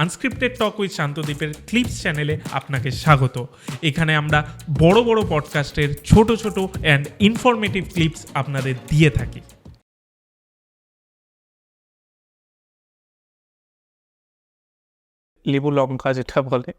Unscripted talk with শান্তদ্বীপের clips চ্যানেলে আপনাকে স্বাগত। এখানে আমরা বড় বড় পডকাস্টের ছোট ছোট অ্যান্ড ইনফরমেটিভ ক্লিপস আপনাদের দিয়ে থাকি। লেবু লঙ্কা যেটা বলে।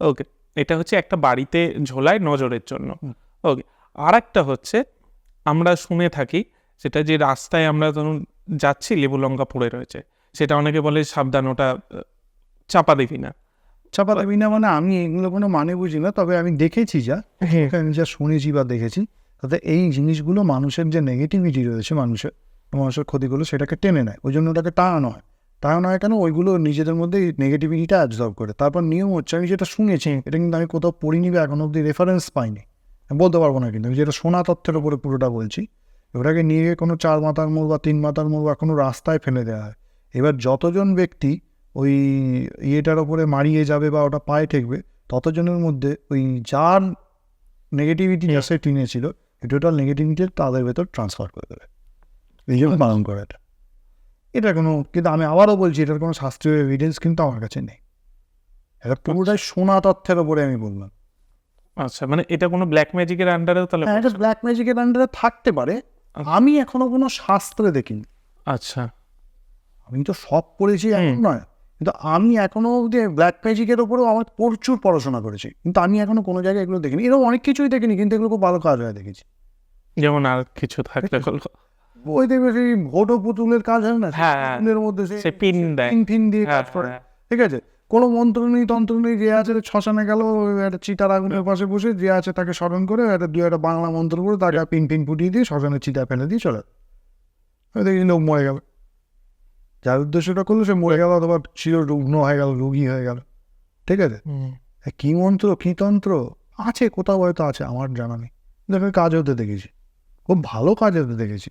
ওকে এটা হচ্ছে একটা বাড়িতে ঝোলায় নজরের জন্য। ওকে আর একটা হচ্ছে আমরা শুনে থাকি সেটা যে রাস্তায় আমরা ধরুন যাচ্ছি লেবু লঙ্কা পড়ে রয়েছে। সেটা অনেকে বলে সাবধান ওটা চাপা দিবি না। চাপা দেবী না মানে আমি এগুলো কোনো মানে বুঝি না তবে আমি দেখেছি যা। আমি যা শুনেছি বা দেখেছি তাতে এই জিনিসগুলো মানুষের যে নেগেটিভিটি রয়েছে মানুষের মানুষের ক্ষতিগুলো সেটাকে টেনে নেয়। ওই জন্য ওটাকে টানানো হয় টানানো হয় কেন? ওইগুলো নিজেদের মধ্যে নেগেটিভিটিটা অ্যাবজর্ব করে। তারপর নিয়ম হচ্ছে আমি যেটা শুনেছি এটা কিন্তু আমি কোথাও পড়িনি বা এখন অব্দি রেফারেন্স পাইনি। বলতে পারব না কিন্তু আমি যেটা শোনা তথ্যের উপরে পুরোটা বলছি ওটাকে নিয়ে গিয়ে কোনো চার মাথার মোড় বা তিন মাথার মোড় বা কোনো রাস্তায় ফেলে দেওয়া হয়। এবার যতজন ব্যক্তি ওই ইয়েটার ওপরে মারিয়ে যাবে বা ওটা পায়ে ঠেকবে ততজনের মধ্যে ওই যার নেগেটিভিটি সে টিনেছিল টোটাল নেগেটিভিটি তাদের ভেতর ট্রান্সফার করে দেবে। এই জন্য পালন করে এটা। এটা কোনো কিন্তু আমি আবারও বলছি এটার কোনো শাস্ত্রীয় এভিডেন্স কিন্তু আমার কাছে নেই। এটা পুরোটাই সোনা তথ্যের ওপরে আমি বললাম। আচ্ছা মানে এটা কোনো ব্ল্যাক ম্যাজিকের আন্ডারেও তাহলে হ্যাঁ এটা ব্ল্যাক ম্যাজিকের আন্ডারে থাকতে পারে। আমি এখনও কোনো শাস্ত্রে দেখিনি। আচ্ছা। আমি তো সব পড়েছি এখন নয়। কিন্তু আমি এখনও অব্দি ব্ল্যাক ম্যাজিকের ওপরেও আমার প্রচুর পড়াশোনা করেছি। কিন্তু আমি এখনও কোনো জায়গায় এগুলো দেখিনি। এরকম অনেক কিছুই দেখিনি কিন্তু এগুলো খুব ভালো কাজ হয় দেখেছি। যেমন আর কিছু থাকলে হলো ওই দেখবে সেই ভোটো পুতুলের কাজ হয় না হ্যাঁ। পুতুলের মধ্যে সে পিন দেয়। পিন ফিন দিয়ে হ্যাঁ, কাজ করে। হ্যাঁ। ঠিক আছে? কোনো মন্ত্র নেই তন্ত্র নেই যে আছে শ্মশানে গেল একটা চিতার আগুনের পাশে বসে যে আছে তাকে স্মরণ করে একটা দু একটা বাংলা মন্ত্র করে তাকে পিন পিন ফুটিয়ে দিয়ে শ্মশানে চিতা ফেলে দিয়ে চলে দেখি লোক মরে গেল। যার উদ্দেশ্যটা করল সে মরে গেল অথবা চির রুগ্ন হয়ে গেল রোগী হয়ে গেল। ঠিক আছে। কি মন্ত্র কি তন্ত্র? আছে কোথাও হয়তো আছে আমার জানা নেই। দেখে কাজ হতে দেখেছি। খুব ভালো কাজ হতে দেখেছি।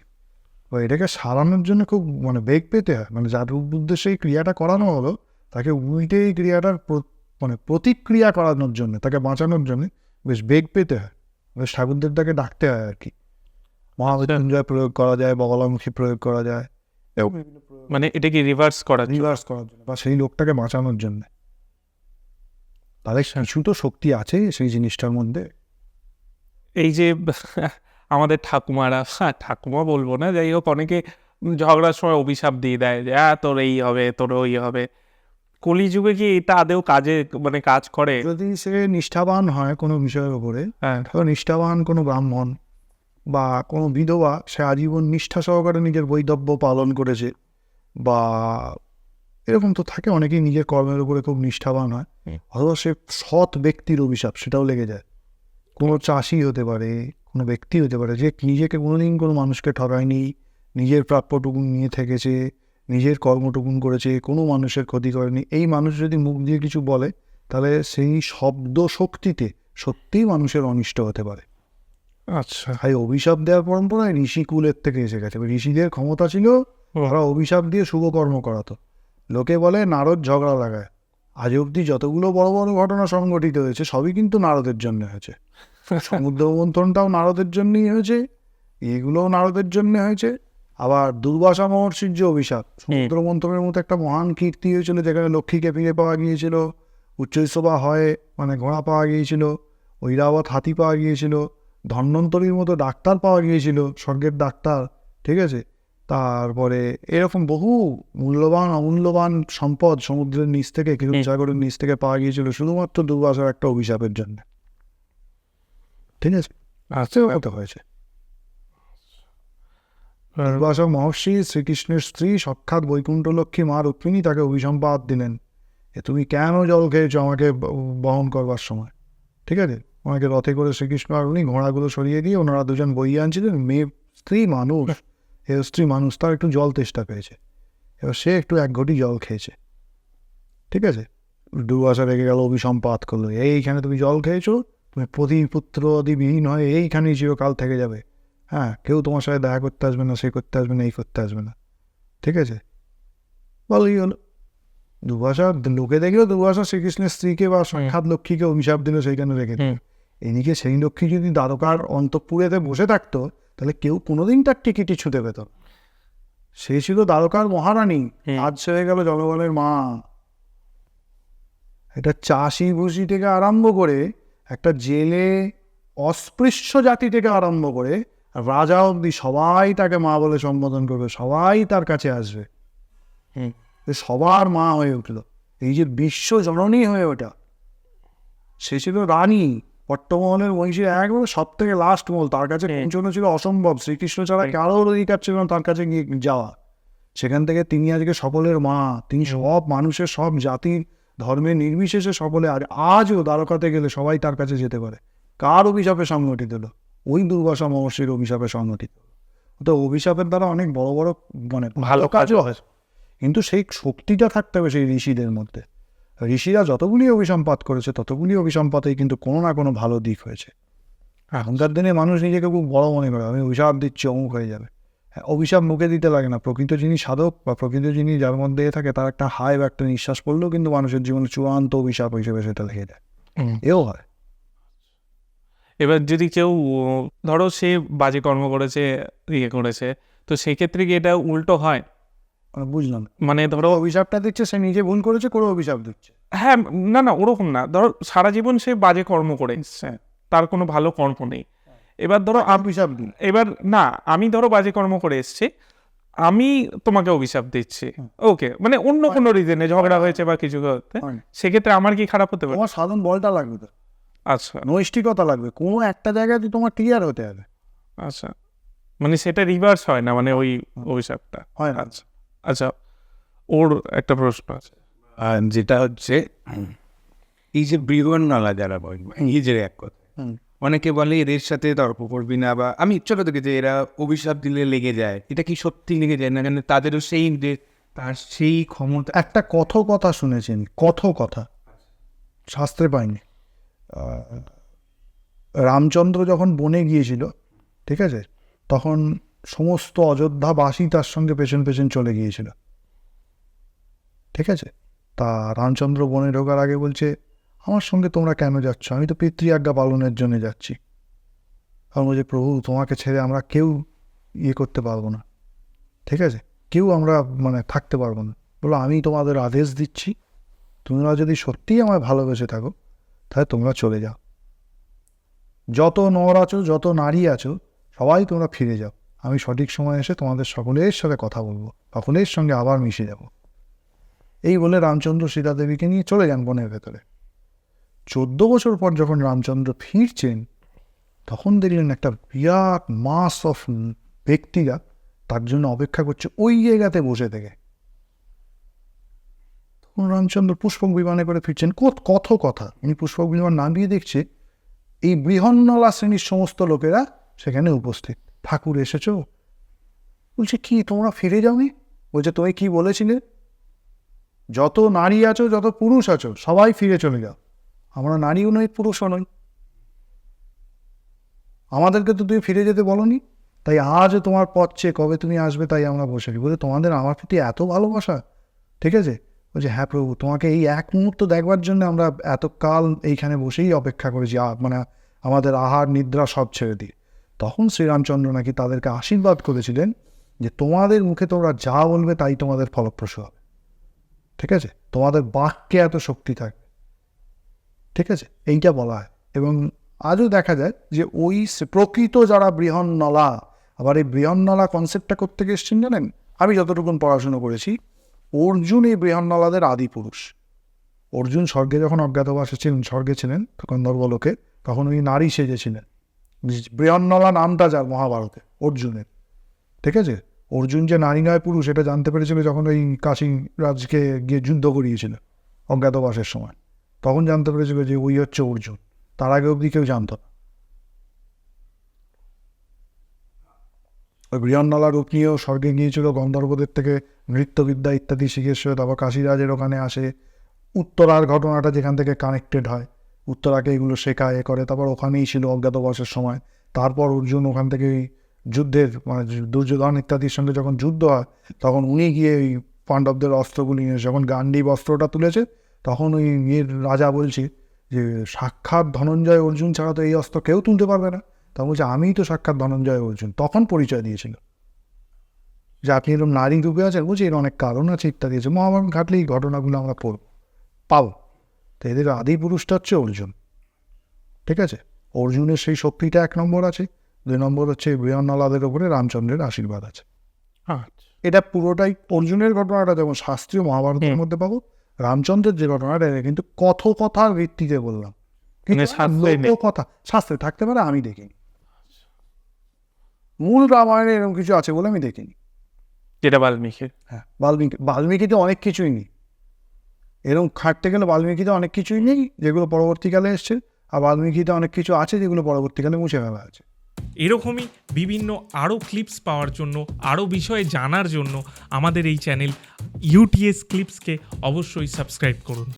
তো এটাকে সারানোর জন্য খুব মানে বেগ পেতে হয়। মানে যার উদ্দেশ্যে এই ক্রিয়াটা করানো হলো তাকে উল্টে এই ক্রিয়াটার মানে প্রতিক্রিয়া করানোর জন্য তাকে বাঁচানোর জন্য বেশ বেগ পেতে হয়। বেশ ঠাকুরদেবটাকে ডাকতে হয় আর কি। মহামৃত্যুঞ্জয় প্রয়োগ করা যায় বগলামুখী প্রয়োগ করা যায়। মানে এটা কি রিভার্স করা রিভার্স করার জন্য বা সেই লোকটাকে বাঁচানোর জন্য। তাদের কিছু তো শক্তি আছে সেই জিনিসটার মধ্যে। এই যে আমাদের ঠাকুমারা হ্যাঁ ঠাকুমা বলব না যাই হোক অনেকে ঝগড়ার সময় অভিশাপ দিয়ে দেয় যে হ্যাঁ তোর এই হবে তোর ওই হবে। কলিযুগে কি এটা আদেও কাজে মানে কাজ করে? যদি সে নিষ্ঠাবান হয় কোনো বিষয়ের উপরে হ্যাঁ। নিষ্ঠাবান কোনো ব্রাহ্মণ বা কোনো বিধবা সে আজীবন নিষ্ঠা সহকারে নিজের বৈধব্য পালন করেছে বা এরকম তো থাকে অনেকেই নিজের কর্মের উপরে খুব নিষ্ঠাবান হয়। অথবা সে সৎ ব্যক্তির অভিশাপ সেটাও লেগে যায়। কোনো চাষি হতে পারে কোনো ব্যক্তি হতে পারে যে নিজেকে কোনোদিন কোনো মানুষকে ঠকায়নি নিজের প্রাপ্যটুকুন নিয়ে থেকেছে নিজের কর্মটুকুন করেছে কোনো মানুষের ক্ষতি করেনি। এই মানুষ যদি মুখ দিয়ে কিছু বলে তাহলে সেই শব্দ শক্তিতে সত্যিই মানুষের অনিষ্ট হতে পারে। আচ্ছা। তাই অভিশাপ দেওয়ার পরম্পরায় ঋষিকুলের থেকে এসে গেছে। ঋষিদের ক্ষমতা ছিল তারা অভিশাপ দিয়ে শুভকর্ম করাতো। লোকে বলে নারদ ঝগড়া লাগায়। আজ অবধি যতগুলো বড় বড় ঘটনা সংঘটিত হয়েছে সবই কিন্তু নারদের জন্য হয়েছে। সমুদ্র মন্থনটাও নারদের জন্যই হয়েছে এগুলোও নারদের জন্য হয়েছে। আবার দুর্বাসা মহর্ষির যে অভিশাপ সমুদ্র মন্থনের মতো একটা মহান কীর্তি হয়েছিল যেখানে লক্ষ্মীকে ফিরে পাওয়া গিয়েছিল উচ্চৈসভা হয় মানে ঘোড়া পাওয়া গিয়েছিল ঐরাবত হাতি পাওয়া গিয়েছিল ধন্বন্তরীর মতো ডাক্তার পাওয়া গিয়েছিল স্বর্গের ডাক্তার ঠিক আছে? তারপরে এরকম বহু মূল্যবান অমূল্যবান সম্পদ সমুদ্রের নিচ থেকে কিরূপ সাগরের নিচ থেকে পাওয়া গিয়েছিল শুধুমাত্র দুর্বাসার একটা অভিশাপের জন্য। ঠিক আছে? আচ্ছা। হয়েছে। দুর্বাসা মহর্ষি শ্রীকৃষ্ণের স্ত্রী সাক্ষাৎ বৈকুণ্ঠলক্ষ্মী মা রুক্মিণী তাকে অভিসম্পাদ দিলেন। এ তুমি কেন জল খেয়েছো আমাকে বহন করবার সময়? ঠিক আছে? ওনাকে রথে করে শ্রীকৃষ্ণ আর উনি ঘোড়াগুলো সরিয়ে দিয়ে ওনারা দুজন বইয়ে আনছিলেন মেয়ে স্ত্রী মানুষ এ স্ত্রী মানুষ তার একটু জল তেষ্টা পেয়েছে। এবার সে একটু এক ঘটি জল খেয়েছে। ঠিক আছে? দুর্বাসা রেগে গেল অভিসম্পাত করল। এইখানে তুমি জল খেয়েছো? তুমি প্রতি পুত্র বিহীন হয়ে এইখানেই চিরকাল থেকে যাবে। হ্যাঁ কেউ তোমার সাথে দেখা করতে আসবে না সে করতে আসবে না এই করতে আসবে না। ঠিক আছে? বলাই হলো। দুর্বাসা লোকে দেখল দুর্বাসা শ্রীকৃষ্ণের স্ত্রীকে বা সাক্ষাৎ লক্ষ্মীকে অভিশাপ দিল সেইখানে রেখে। এদিকে সেই লক্ষ্মী যদি দ্বারকার অন্তঃপুরেতে বসে থাকতো তাহলে কেউ কোনোদিন তার টিকিটি ছুতে পেত। সে ছিল দ্বারকার মহারানী। আজ সে হয়ে গেল জনগণের মা। এটা চাষি ভুষি থেকে আরম্ভ করে একটা জেলে অস্পৃশ্য জাতি থেকে আরম্ভ করে রাজা অবধি সবাই তাকে মা বলে সম্বোধন করবে সবাই তার কাছে আসবে। হুম। সবার মা হয়ে উঠল। এই যে বিশ্ব জননী হয়ে ওঠা সে ছিল রানী। পট্টমহলের মহিষীর একবারে সব থেকে লাস্ট মহল তার কাছে পৌঁছানো ছিল অসম্ভব। শ্রীকৃষ্ণ ছাড়া কারোর অধিকার ছিল না তার কাছে গিয়ে যাওয়া। সেখান থেকে তিনি আজকে সকলের মা। তিনি সব মানুষের সব জাতির ধর্মের নির্বিশেষে সকলে আর আজও দ্বারকাতে গেলে সবাই তার কাছে যেতে পারে। কার অভিশাপে সংগঠিত হলো? ওই দুর্বাসা মহর্ষির অভিশাপে সংগঠিত তো অভিশাপের দ্বারা অনেক বড় বড় মানে ভালো কাজও হয়। কিন্তু সেই শক্তিটা থাকতে হবে সেই ঋষিদের মধ্যে। ঋষিরা যতগুলি অভিসম্পাত করেছে ততগুলি অভিসম্পাতেই কিন্তু কোনো না কোনো ভালো দিক হয়েছে। এখনকার দিনে মানুষ নিজেকে খুব বড় মনে করে আমি অভিশাপ দিচ্ছি অমুক হয়ে যাবে। হ্যাঁ অভিশাপ মুখে দিতে লাগে না প্রকৃত যিনি সাধক বা প্রকৃত যিনি যার মধ্যে থাকে তার একটা হাই বা একটা নিঃশ্বাস পড়লেও কিন্তু মানুষের জীবনে চূড়ান্ত অভিশাপ হিসেবে সেটা লেগে যায় এও হয়। এবার যদি কেউ ধরো সে বাজে কর্ম করেছে ইয়ে করেছে তো সেক্ষেত্রে কি এটা উল্টো হয়? বুঝলাম। মানে ধরো অভিশাপটা দিচ্ছে সে নিজে ভুল করেছে করে অভিশাপ দিচ্ছে। হ্যাঁ না না ওরকম না। ধরো সারা জীবন সে বাজে কর্ম করে। এসছে তার কোনো ভালো কর্ম নেই। এবার ধরো আম- অভিশাপ দিন। এবার না আমি ধরো বাজে কর্ম করে এসছি। আমি তোমাকে অভিশাপ দিচ্ছি। ওকে মানে অন্য কোনো রিজনে ঝগড়া হয়েছে বা কিছু করতে হয়। সেক্ষেত্রে আমার কি খারাপ হতে পারে? তোমার সাধারণ বলটা লাগবে তো। আচ্ছা। নৈষ্ঠিকতা লাগবে। কোনো একটা জায়গায় তো তোমার ক্লিয়ার হতে হবে। আচ্ছা। মানে সেটা রিভার্স হয় না মানে ওই অভিশাপটা। হয় না। আচ্ছা। আচ্ছা ওর একটা প্রশ্ন আছে। যেটা হচ্ছে এই যে বৃহন্নলা যারা নিজের এক কথা। অনেকে বলে এদের সাথে তর্ক করবি না বা আমি ছোট থেকে যে এরা অভিশাপ দিলে লেগে যায় এটা কি সত্যি লেগে যায় না কেন? তাদেরও সেই যে তার সেই ক্ষমতা একটা কথো কথা শুনেছেন কথ কথা শাস্ত্রে পাইনি। রামচন্দ্র যখন বনে গিয়েছিল ঠিক আছে? তখন সমস্ত অযোধ্যাবাসী তার সঙ্গে পেছন পেছন চলে গিয়েছিল। ঠিক আছে? তা রামচন্দ্র বনে ঢোকার আগে বলছে, আমার সঙ্গে তোমরা কেন যাচ্ছ? আমি তো পিতৃ আজ্ঞা পালনের জন্য যাচ্ছি। তখন বলছে, প্রভু, তোমাকে ছেড়ে আমরা কেউ ইয়ে করতে পারব না। ঠিক আছে? কেউ আমরা মানে থাকতে পারব না। বলো, আমি তোমাদের আদেশ দিচ্ছি। তোমরা যদি সত্যিই আমায় ভালোবেসে থাকো, তাহলে তোমরা চলে যাও। যত নর আছো, যত নারী আছো, সবাই তোমরা ফিরে যাও। আমি সঠিক সময় এসে তোমাদের সকলের সাথে কথা বলব, সকলের সঙ্গে আবার মিশে যাব। এই বলে রামচন্দ্র সীতা দেবীকে নিয়ে চলে যান বনের ভেতরে। চোদ্দ বছর পর যখন রামচন্দ্র ফিরছেন, তখন দেখলেন একটা বিরাট মাস অফ ব্যক্তিরা তার জন্য অপেক্ষা করছে ওই জায়গাতে বসে থেকে। তখন রামচন্দ্র পুষ্পক বিমানে করে ফিরছেন। কত কত কথা। উনি পুষ্পক বিমান নামিয়ে দেখছে, এই বৃহন্নলা শ্রেণির সমস্ত লোকেরা সেখানে উপস্থিত। ঠাকুর এসেছ? বলছে, কি, তোমরা ফিরে যাওনি? বলছে, তুমি কি বলেছিলে? যত নারী আছো, যত পুরুষ আছো, সবাই ফিরে চলে যাও। আমরা নারীও নই, পুরুষও নই। আমাদেরকে তো তুমি ফিরে যেতে বলনি। তাই আজ তোমার পথ চেয়ে কবে তুমি আসবে তাই আমরা বসে আছি। বলে তোমাদের আমার প্রতি এত ভালোবাসা? ঠিক আছে? বলছে হ্যাঁ প্রভু, তোমাকে এই এক মুহূর্ত দেখবার জন্য আমরা এত কাল এইখানে বসেই অপেক্ষা করেছি। মানে আমাদের আহার নিদ্রা সব ছেড়ে দিয়ে। তখন শ্রীরামচন্দ্র নাকি তাদেরকে আশীর্বাদ করেছিলেন যে তোমাদের মুখে তোমরা যা বলবে তাই তোমাদের ফলপ্রসূ হবে। ঠিক আছে? তোমাদের বাক্যে এত শক্তি থাকবে। ঠিক আছে? এইটা বলা হয়। এবং আজও দেখা যায় যে ওই প্রকৃত যারা বৃহন্নলা, আবার এই বৃহন্নলা কনসেপ্টটা করতে এসছেন জানেন? আমি যতটুকুন পড়াশুনো করেছি, অর্জুন এই বৃহন্নলাদের আদি পুরুষ। অর্জুন স্বর্গে যখন অজ্ঞাতবাসে ছিলেন স্বর্গে ছিলেন গন্ধর্বলোকে তখন উনি নারী সেজেছিলেন বৃহন্নলা নামটা যার মহাভারতে, অর্জুনের। ঠিক আছে? অর্জুন যে নারী নয়, পুরুষ, এটা জানতে পেরেছিল যখন ওই কাশী রাজকে গিয়ে যুদ্ধ করিয়েছিল অজ্ঞাতবাসের সময়? তখন জানতে পেরেছিল যে ওই হচ্ছে অর্জুন। তার আগে অবধি কেউ জানত না। ওই বৃহন্নলা রূপ নিয়েও স্বর্গে গিয়েছিল, গন্ধর্বদের থেকে নৃত্যবিদ্যা ইত্যাদি শিখে তারপর কাশীরাজের ওখানে আসে। উত্তরার ঘটনাটা যেখান থেকে কানেক্টেড হয় উত্তরাকে এগুলো শেখায়, এ করে। তারপর ওখানেই ছিল অজ্ঞাতবাসের সময়। তারপর অর্জুন ওখান থেকে যুদ্ধের মানে দুর্যোধন ইত্যাদির সঙ্গে যখন যুদ্ধ হয়, তখন উনি গিয়ে ওই পাণ্ডবদের অস্ত্রগুলি নিয়ে যখন গান্ডীব অস্ত্রটা তুলেছে, তখন ওই ইয়ের রাজা বলছে যে, সাক্ষাৎ ধনঞ্জয় অর্জুন ছাড়া তো এই অস্ত্র কেউ তুলতে পারবে না। তখন বলছে, আমিই তো সাক্ষাৎ ধনঞ্জয় অর্জুন। তখন পরিচয় দিয়েছিল। যে, আপনি এরকম নারী রূপে আছেন? বলছি, এর অনেক কারণ আছে ইত্যাদি আছে। মহাভারত ঘাটলে এই ঘটনাগুলো আমরা পড়ব। পাবো। তো এদের আদি পুরুষটা হচ্ছে অর্জুন। ঠিক আছে? অর্জুনের সেই শক্তিটা এক নম্বর আছে দুই নম্বর হচ্ছে বিয়ন্নলাদের ওপরে রামচন্দ্রের আশীর্বাদ আছে। আচ্ছা। এটা পুরোটাই অর্জুনের ঘটনাটা যেমন শাস্ত্রীয় মহাভারতের মধ্যে পাবো রামচন্দ্রের যে ঘটনাটা এটা কিন্তু কথকথার ভিত্তিতে বললাম। কিন্তু মানে। কথা শাস্ত্রে থাকতে পারে আমি দেখিনি। মূল রামায়ণে এরকম কিছু আছে বলে আমি দেখিনি। যেটা বাল্মীকির। হ্যাঁ বাল্মীকি বাল্মীকিতে অনেক কিছুই নেই। এরকম খাটতে গেলে বাল্মীকিতে অনেক কিছুই নেই, যেগুলো পরবর্তীকালে এসছে, আর বাল্মীকিতে অনেক কিছু আছে যেগুলো পরবর্তীকালে মুছে ফেলা আছে এরকমই বিভিন্ন আরও ক্লিপস পাওয়ার জন্য, আরও বিষয়ে জানার জন্য আমাদের এই চ্যানেল ইউটিএস ক্লিপসকে অবশ্যই সাবস্ক্রাইব করুন।